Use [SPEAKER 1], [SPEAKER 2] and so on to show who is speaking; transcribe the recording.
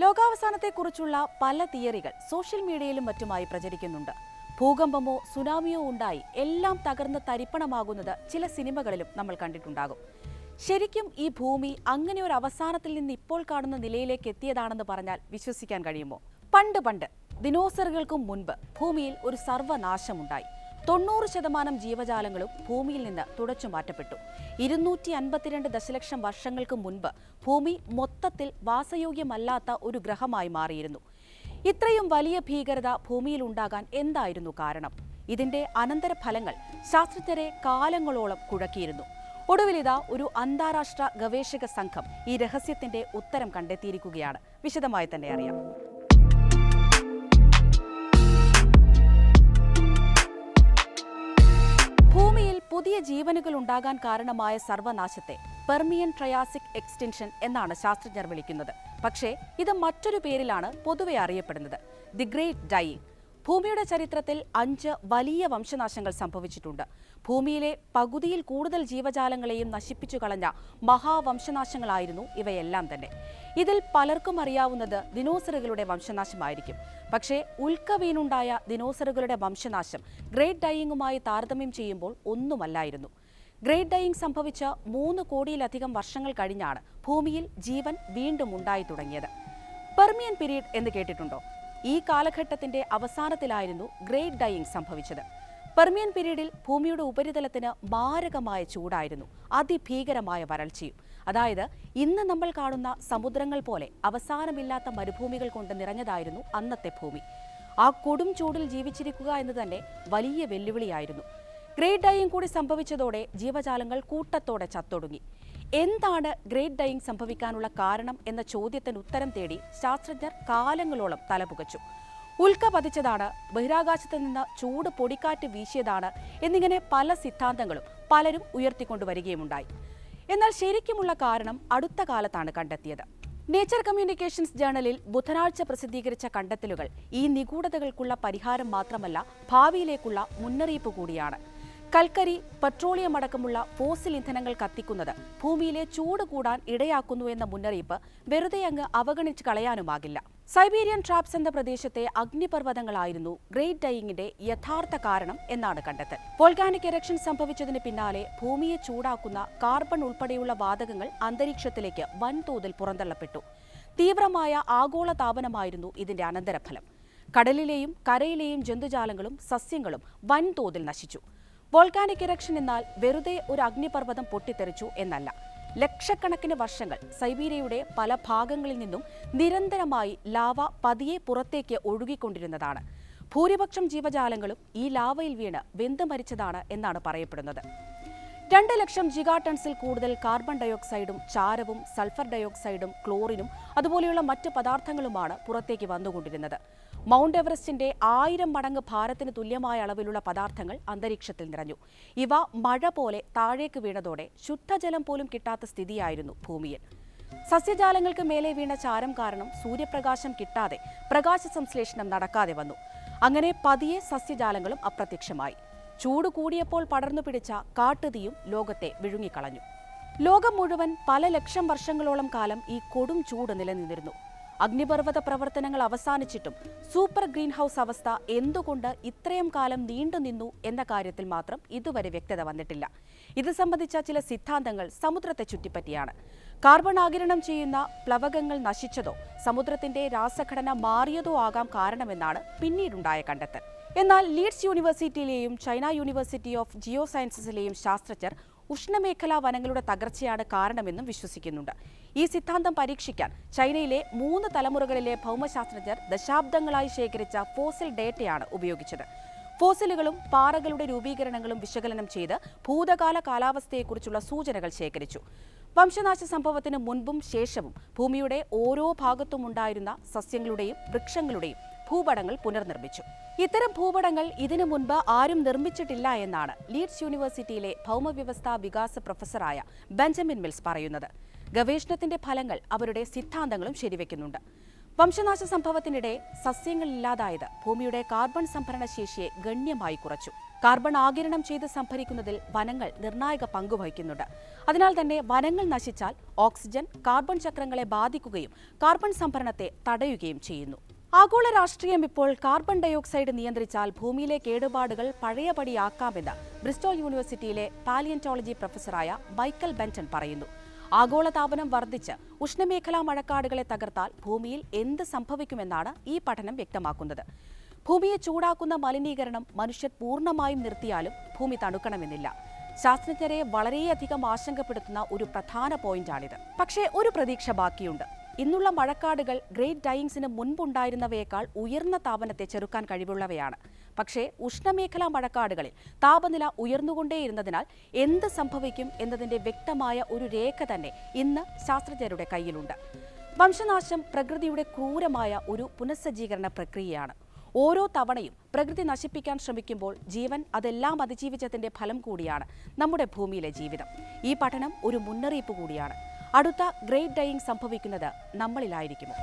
[SPEAKER 1] ലോകാവസാനത്തെക്കുറിച്ചുള്ള പല തിയറികൾ സോഷ്യൽ മീഡിയയിലും മറ്റുമായി പ്രചരിക്കുന്നുണ്ട്. ഭൂകമ്പമോ സുനാമിയോ ഉണ്ടായി എല്ലാം തകർന്ന് തരിപ്പണമാകുന്നത് ചില സിനിമകളിലും നമ്മൾ കണ്ടിട്ടുണ്ടാകും. ശരിക്കും ഈ ഭൂമി അങ്ങനെ ഒരു അവസാനത്തിൽ നിന്ന് ഇപ്പോൾ കാണുന്ന നിലയിലേക്ക് എത്തിയതാണെന്ന് പറഞ്ഞാൽ വിശ്വസിക്കാൻ കഴിയുമോ? പണ്ട് പണ്ട് ദിനോസറുകൾക്കും മുൻപ് ഭൂമിയിൽ ഒരു സർവനാശമുണ്ടായി. തൊണ്ണൂറ് ശതമാനം ജീവജാലങ്ങളും ഭൂമിയിൽ നിന്ന് തുടച്ചു മാറ്റപ്പെട്ടു. ഇരുന്നൂറ്റി അൻപത്തിരണ്ട് ദശലക്ഷം വർഷങ്ങൾക്ക് മുൻപ് ഭൂമി മൊത്തത്തിൽ വാസയോഗ്യമല്ലാത്ത ഒരു ഗ്രഹമായി മാറിയിരുന്നു. ഇത്രയും വലിയ ഭീകരത ഭൂമിയിൽ ഉണ്ടാകാൻ എന്തായിരുന്നു കാരണം? ഇതിന്റെ അനന്തരഫലങ്ങൾ ശാസ്ത്രജ്ഞരെ കാലങ്ങളോളം കുഴക്കിയിരുന്നു. ഒടുവിലിതാ ഒരു അന്താരാഷ്ട്ര ഗവേഷക സംഘം ഈ രഹസ്യത്തിന്റെ ഉത്തരം കണ്ടെത്തിയിരിക്കുകയാണ്. വിശദമായി തന്നെ അറിയാം. ജീവനുകൾ ഉണ്ടാകാൻ കാരണമായ സർവനാശത്തെ പെർമിയൻ ട്രയാസിക് എക്സ്റ്റൻഷൻ എന്നാണ് ശാസ്ത്രജ്ഞർ വിളിക്കുന്നത്. പക്ഷേ ഇത് മറ്റൊരു പേരിലാണ് പൊതുവെ അറിയപ്പെടുന്നത്. The great dying. ഭൂമിയുടെ ചരിത്രത്തിൽ അഞ്ച് വലിയ വംശനാശങ്ങൾ സംഭവിച്ചിട്ടുണ്ട്. ഭൂമിയിലെ പകുതിയിൽ കൂടുതൽ ജീവജാലങ്ങളെയും നശിപ്പിച്ചു കളഞ്ഞ മഹാവംശനാശങ്ങളായിരുന്നു ഇവയെല്ലാം തന്നെ. ഇതിൽ പലർക്കും അറിയാവുന്നത് ദിനോസറുകളുടെ വംശനാശമായിരിക്കും. പക്ഷേ ഉൽക്ക വീണുണ്ടായ ദിനോസറുകളുടെ വംശനാശം ഗ്രേറ്റ് ഡൈയിങ്ങുമായി താരതമ്യം ചെയ്യുമ്പോൾ ഒന്നുമല്ലായിരുന്നു. ഗ്രേറ്റ് ഡൈയിങ് സംഭവിച്ച മൂന്ന് കോടിയിലധികം വർഷങ്ങൾ കഴിഞ്ഞാണ് ഭൂമിയിൽ ജീവൻ വീണ്ടും ഉണ്ടായി തുടങ്ങിയത്. പെർമിയൻ പീരീഡ് എന്ന് കേട്ടിട്ടുണ്ടോ? ഈ കാലഘട്ടത്തിന്റെ അവസാനത്തിലായിരുന്നു ഗ്രേറ്റ് ഡൈയിങ് സംഭവിച്ചത്. പെർമിയൻ പീരീഡിൽ ഭൂമിയുടെ ഉപരിതലത്തിന് മാരകമായ ചൂടായിരുന്നു അതിഭീകരമായ വരൾച്ചയും. അതായത് ഇന്ന് നമ്മൾ കാണുന്ന സമുദ്രങ്ങൾ പോലെ അവസാനമില്ലാത്ത മരുഭൂമികൾ കൊണ്ട് നിറഞ്ഞതായിരുന്നു അന്നത്തെ ഭൂമി. ആ കൊടും ചൂടിൽ ജീവിച്ചിരിക്കുക എന്ന് തന്നെ വലിയ വെല്ലുവിളിയായിരുന്നു. ഗ്രേറ്റ് ഡയിങ് കൂടി സംഭവിച്ചതോടെ ജീവജാലങ്ങൾ കൂട്ടത്തോടെ ചത്തൊടുങ്ങി. എന്താണ് ഗ്രേറ്റ് ഡൈയിങ് സംഭവിക്കാനുള്ള കാരണം എന്ന ചോദ്യത്തിന് ഉത്തരം തേടി ശാസ്ത്രജ്ഞർ കാലങ്ങളോളം തലപുകച്ചു. ഉൽക്ക പതിച്ചതാണ് ബഹിരാകാശത്ത് നിന്ന് ചൂട് പൊടിക്കാറ്റ് വീശിയതാണ് എന്നിങ്ങനെ പല സിദ്ധാന്തങ്ങളും പലരും ഉയർത്തിക്കൊണ്ടുവരികയുമുണ്ടായി എന്നാൽ ശരിക്കുമുള്ള കാരണം അടുത്ത കാലത്താണ് കണ്ടെത്തിയത്. നേച്ചർ കമ്മ്യൂണിക്കേഷൻസ് ജേണലിൽ ബുധനാഴ്ച പ്രസിദ്ധീകരിച്ച കണ്ടെത്തലുകൾ ഈ നിഗൂഢതകൾക്കുള്ള പരിഹാരം മാത്രമല്ല ഭാവിയിലേക്കുള്ള മുന്നറിയിപ്പ് കൂടിയാണ്. കൽക്കരി പെട്രോളിയം അടക്കമുള്ള ഫോസിൽ ഇന്ധനങ്ങൾ കത്തിക്കുന്നത് ഭൂമിയിലെ ചൂട് കൂടാൻ ഇടയാക്കുന്നു എന്ന മുന്നറിയിപ്പ് വെറുതെ അങ്ങ് അവഗണിച്ച് കളയാനുമാകില്ല. സൈബീരിയൻ ട്രാപ്സ് എന്ന പ്രദേശത്തെ അഗ്നിപർവതങ്ങളായിരുന്നു ഗ്രേറ്റ് ഡൈയിങ്ങിന്റെ യഥാർത്ഥ കാരണം എന്നാണ് കണ്ടെത്തൽ. വോൾഗാനിക് എറക്ഷൻ സംഭവിച്ചതിന് പിന്നാലെ ഭൂമിയെ ചൂടാക്കുന്ന കാർബൺ ഉൾപ്പെടെയുള്ള വാതകങ്ങൾ അന്തരീക്ഷത്തിലേക്ക് വൻതോതിൽ പുറന്തള്ളപ്പെട്ടു. തീവ്രമായ ആഗോള താപനമായിരുന്നു ഇതിന്റെ അനന്തരഫലം. കടലിലെയും കരയിലെയും ജന്തുജാലങ്ങളും സസ്യങ്ങളും വൻതോതിൽ നശിച്ചു. വോൾക്കാനിക് ഇറക്ഷൻ എന്നാൽ വെറുതെ ഒരു അഗ്നിപർവതം പൊട്ടിത്തെറിച്ചു എന്നല്ല. ലക്ഷക്കണക്കിന് വർഷങ്ങൾ സൈബീരിയയുടെ പല ഭാഗങ്ങളിൽ നിന്നും നിരന്തരമായി ലാവ പതിയെ പുറത്തേക്ക് ഒഴുകിക്കൊണ്ടിരുന്നതാണ്. ഭൂരിപക്ഷം ജീവജാലങ്ങളും ഈ ലാവയിൽ വീണ് വെന്ത് മരിച്ചതാണ് എന്നാണ് പറയപ്പെടുന്നത്. രണ്ട് ലക്ഷം ജിഗാ ടൺസിൽ കൂടുതൽ കാർബൺ ഡയോക്സൈഡും ചാരവും സൾഫർ ഡയോക്സൈഡും ക്ലോറിനും അതുപോലെയുള്ള മറ്റ് പദാർത്ഥങ്ങളുമാണ് പുറത്തേക്ക് വന്നുകൊണ്ടിരുന്നത്. മൗണ്ട് എവറസ്റ്റിന്റെ ആയിരം മടങ്ങ് ഭാരത്തിന് തുല്യമായ അളവിലുള്ള പദാർത്ഥങ്ങൾ അന്തരീക്ഷത്തിൽ നിറഞ്ഞു. ഇവ മഴ പോലെ താഴേക്ക് വീണതോടെ ശുദ്ധജലം പോലും കിട്ടാത്ത സ്ഥിതിയായിരുന്നു ഭൂമിയിൽ. സസ്യജാലങ്ങൾക്ക് മേലെ വീണ ചാരം കാരണം സൂര്യപ്രകാശം കിട്ടാതെ പ്രകാശ സംശ്ലേഷണം നടക്കാതെ വന്നു. അങ്ങനെ പതിയെ സസ്യജാലങ്ങളും അപ്രത്യക്ഷമായി. ചൂട് കൂടിയപ്പോൾ പടർന്നു പിടിച്ച കാട്ടുതീയും ലോകത്തെ വിഴുങ്ങിക്കളഞ്ഞു. ലോകം മുഴുവൻ പല ലക്ഷം വർഷങ്ങളോളം കാലം ഈ കൊടും ചൂട് നിലനിന്നിരുന്നു. അഗ്നിപർവത പ്രവർത്തനങ്ങൾ അവസാനിച്ചിട്ടും സൂപ്പർ ഗ്രീൻ ഹൗസ് അവസ്ഥ എന്തുകൊണ്ട് ഇത്രയും കാലം നീണ്ടുനിന്നു എന്ന കാര്യത്തിൽ മാത്രം ഇതുവരെ വ്യക്തത വന്നിട്ടില്ല. ഇത് സംബന്ധിച്ച ചില സിദ്ധാന്തങ്ങൾ സമുദ്രത്തെ ചുറ്റിപ്പറ്റിയാണ്. കാർബൺ ആഗിരണം ചെയ്യുന്ന പ്ലവകങ്ങൾ നശിച്ചതോ സമുദ്രത്തിന്റെ രാസഘടന മാറിയതോ ആകാം കാരണമെന്നാണ് പിന്നീടുണ്ടായ കണ്ടെത്തൽ. എന്നാൽ ലീഡ്സ് യൂണിവേഴ്സിറ്റിയിലെയും ചൈന യൂണിവേഴ്സിറ്റി ഓഫ് ജിയോ സയൻസസിലെയും ശാസ്ത്രജ്ഞർ ഉഷ്ണമേഖലാ വനങ്ങളുടെ തകർച്ചയാണ് കാരണമെന്നും വിശ്വസിക്കുന്നുണ്ട്. ഈ സിദ്ധാന്തം പരീക്ഷിക്കാൻ ചൈനയിലെ മൂന്ന് തലമുറകളിലെ ഭൗമശാസ്ത്രജ്ഞർ ദശാബ്ദങ്ങളായി ശേഖരിച്ച ഫോസിൽ ഡേറ്റയാണ് ഉപയോഗിച്ചത്. ഫോസിലുകളും പാറകളുടെ രൂപീകരണങ്ങളും വിശകലനം ചെയ്ത് ഭൂതകാല കാലാവസ്ഥയെക്കുറിച്ചുള്ള സൂചനകൾ ശേഖരിച്ചു. വംശനാശ സംഭവത്തിന് മുൻപും ശേഷവും ഭൂമിയുടെ ഓരോ ഭാഗത്തും ഉണ്ടായിരുന്ന സസ്യങ്ങളുടെയും വൃക്ഷങ്ങളുടെയും ഭൂപടങ്ങൾ പുനർനിർമ്മിച്ചു. ഇത്തരം ഭൂപടങ്ങൾ ഇതിനു മുൻപ് ആരും നിർമ്മിച്ചിട്ടില്ല എന്നാണ് ലീഡ്സ് യൂണിവേഴ്സിറ്റിയിലെ ഭൗമവ്യവസ്ഥാ വികാസ പ്രൊഫസറായ ബെഞ്ചമിൻ മിൽസ് പറയുന്നത്. ഗവേഷണത്തിന്റെ ഫലങ്ങൾ അവരുടെ സിദ്ധാന്തങ്ങളും ശരിവെക്കുന്നുണ്ട്. വംശനാശ സംഭവത്തിനിടെ സസ്യങ്ങൾ ഇല്ലാതായത് ഭൂമിയുടെ കാർബൺ സംഭരണ ശേഷിയെ ഗണ്യമായി കുറച്ചു. കാർബൺ ആകിരണം ചെയ്ത് സംഭരിക്കുന്നതിൽ വനങ്ങൾ നിർണായക പങ്കുവഹിക്കുന്നുണ്ട് അതിനാൽ തന്നെ വനങ്ങൾ നശിച്ചാൽ ഓക്സിജൻ കാർബൺ ചക്രങ്ങളെ ബാധിക്കുകയും കാർബൺ സംഭരണത്തെ തടയുകയും ചെയ്യുന്നു. ആഗോള രാഷ്ട്രീയം ഇപ്പോൾ കാർബൺ ഡയോക്സൈഡ് നിയന്ത്രിച്ചാൽ ഭൂമിയിലെ കേടുപാടുകൾ പഴയപടിയാക്കാമെന്ന് ബ്രിസ്റ്റോൾ യൂണിവേഴ്സിറ്റിയിലെ പാലിയന്റോളജി പ്രൊഫസറായ മൈക്കൽ ബെന്റൺ പറയുന്നു. ആഗോളതാപനം വർദ്ധിച്ച് ഉഷ്ണമേഖലാ മഴക്കാടുകളെ തകർത്താൽ ഭൂമിയിൽ എന്ത് സംഭവിക്കുമെന്നാണ് ഈ പഠനം വ്യക്തമാക്കുന്നത്. ഭൂമിയെ ചൂടാക്കുന്ന മലിനീകരണം മനുഷ്യർ പൂർണമായും നിർത്തിയാലും ഭൂമി തണുക്കണമെന്നില്ല. ശാസ്ത്രജ്ഞരെ വളരെയധികം ആശങ്കപ്പെടുത്തുന്ന ഒരു പ്രധാന പോയിന്റാണിത്. പക്ഷേ ഒരു പ്രതീക്ഷ ബാക്കിയുണ്ട്. ഇന്നുള്ള മഴക്കാടുകൾ ഗ്രേറ്റ് ഡൈയിങ്സിന് മുൻപുണ്ടായിരുന്നവയേക്കാൾ ഉയർന്ന താപനത്തെ ചെറുക്കാൻ കഴിവുള്ളവയാണ്. പക്ഷേ ഉഷ്ണമേഖലാ മഴക്കാടുകളിൽ താപനില ഉയർന്നുകൊണ്ടേയിരുന്നതിനാൽ എന്ത് സംഭവിക്കും എന്നതിന്റെ വ്യക്തമായ ഒരു രേഖ തന്നെ ഇന്ന് ശാസ്ത്രജ്ഞരുടെ കയ്യിലുണ്ട്. വംശനാശം പ്രകൃതിയുടെ ക്രൂരമായ ഒരു പുനഃസജ്ജീകരണ പ്രക്രിയയാണ്. ഓരോ തവണയും പ്രകൃതി നശിപ്പിക്കാൻ ശ്രമിക്കുമ്പോൾ ജീവൻ അതെല്ലാം അതിജീവിച്ചതിന്റെ ഫലം കൂടിയാണ് നമ്മുടെ ഭൂമിയിലെ ജീവിതം. ഈ പഠനം ഒരു മുന്നറിയിപ്പ് കൂടിയാണ്. അടുത്ത ഗ്രേറ്റ് ഡൈയിങ് സംഭവിക്കുന്നത് നമ്മളിലായിരിക്കുമോ?